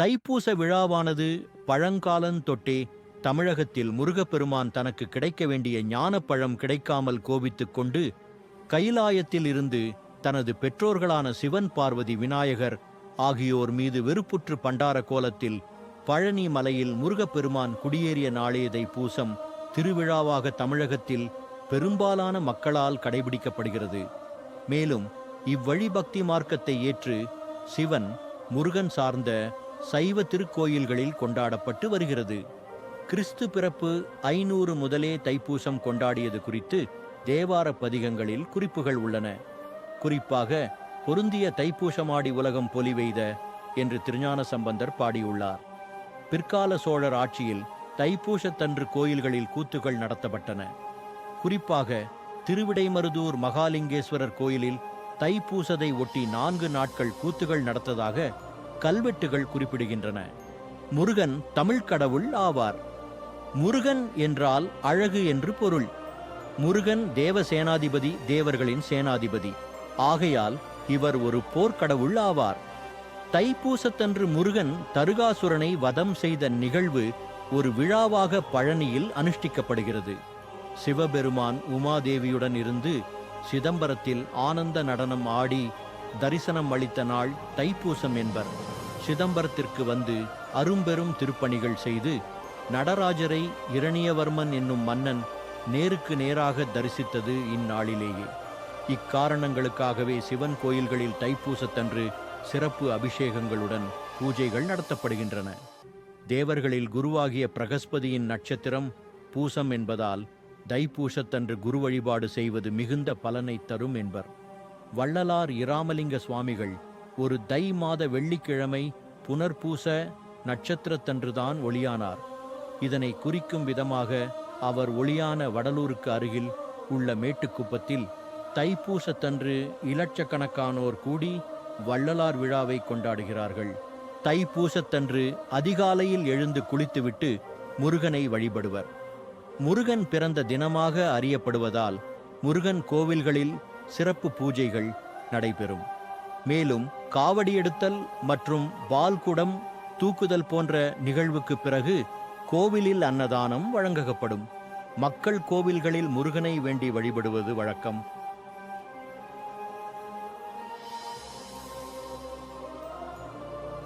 தைப்பூச விழாவானது பழங்காலந்தொட்டே தமிழகத்தில் முருகப்பெருமான் தனக்கு கிடைக்க வேண்டிய ஞானப்பழம் கிடைக்காமல் கோபித்துக் கொண்டு கைலாயத்தில் இருந்து தனது பெற்றோர்களான சிவன் பார்வதி விநாயகர் ஆகியோர் மீது வெறுப்புற்று பண்டார கோலத்தில் பழனி மலையில் முருகப்பெருமான் குடியேறிய நாளே தைப்பூசம் திருவிழாவாக தமிழகத்தில் பெரும்பாலான மக்களால் கடைபிடிக்கப்படுகிறது. மேலும் இவ்வழி பக்தி மார்க்கத்தை ஏற்று சிவன் முருகன் சார்ந்த சைவ திருக்கோயில்களில் கொண்டாடப்பட்டு வருகிறது. கிறிஸ்து பிறப்பு ஐநூறு முதலே தைப்பூசம் கொண்டாடியது குறித்து தேவார பதிகங்களில் குறிப்புகள் உள்ளன. குறிப்பாக பொருந்திய தைப்பூசமாடி உலகம் பொலிவெய்த என்று திருஞான சம்பந்தர் பாடியுள்ளார். பிற்கால சோழர் ஆட்சியில் தைப்பூசத்தன்று கோயில்களில் கூத்துகள் நடத்தப்பட்டன. குறிப்பாக திருவிடைமருதூர் மகாலிங்கேஸ்வரர் கோயிலில் தைப்பூசதை ஒட்டி நான்கு நாட்கள் கூத்துகள் நடத்ததாக கல்வெட்டுகள் குறிப்பிடுகின்றன. முருகன் தமிழ்க் கடவுள் ஆவார். முருகன் என்றால் அழகு என்று பொருள். முருகன் தேவ சேனாதிபதி தேவர்களின் சேனாதிபதி. ஆகையால் இவர் ஒரு போர்க்கடவுள் ஆவார். தைப்பூசத்தன்று முருகன் தருகாசுரனை வதம் செய்த நிகழ்வு ஒரு விழாவாக பழனியில் அனுஷ்டிக்கப்படுகிறது. சிவபெருமான் உமாதேவியுடன் இருந்து சிதம்பரத்தில் ஆனந்த நடனம் ஆடி தரிசனம் அளித்த நாள் தைப்பூசம் என்பர். சிதம்பரத்திற்கு வந்து அரும்பெரும் திருப்பணிகள் செய்து நடராஜரை இரணியவர்மன் என்னும் மன்னன் நேருக்கு நேராக தரிசித்தது இந்நாளிலேயே. இக்காரணங்களுக்காகவே சிவன் கோயில்களில் தைப்பூசத்தன்று சிறப்பு அபிஷேகங்களுடன் பூஜைகள் நடத்தப்படுகின்றன. தேவர்களில் குருவாகிய பிரகஸ்பதியின் நட்சத்திரம் பூசம் என்பதால் தைப்பூசத்தன்று குரு வழிபாடு செய்வது மிகுந்த பலனை தரும் என்பர். வள்ளலார் இராமலிங்க சுவாமிகள் ஒரு தை மாத வெள்ளிக்கிழமை புனர்பூச நட்சத்திரத்தன்றுதான் ஒளியானார். இதனை குறிக்கும் விதமாக அவர் ஒளியான வடலூருக்கு அருகில் உள்ள மேட்டுக்குப்பத்தில் தைப்பூசத்தன்று இலட்சக்கணக்கானோர் கூடி வள்ளலார் விழாவை கொண்டாடுகிறார்கள். தைப்பூசத்தன்று அதிகாலையில் எழுந்து குளித்துவிட்டு முருகனை வழிபடுவர். முருகன் பிறந்த தினமாக அறியப்படுவதால் முருகன் கோவில்களில் சிறப்பு பூஜைகள் நடைபெறும். மேலும் காவடி எடுத்தல் மற்றும் பால்குடம் தூக்குதல் போன்ற நிகழ்வுக்கு பிறகு கோவிலில் அன்னதானம் வழங்கப்படும். மக்கள் கோவில்களில் முருகனை வேண்டி வழிபடுவது வழக்கம்.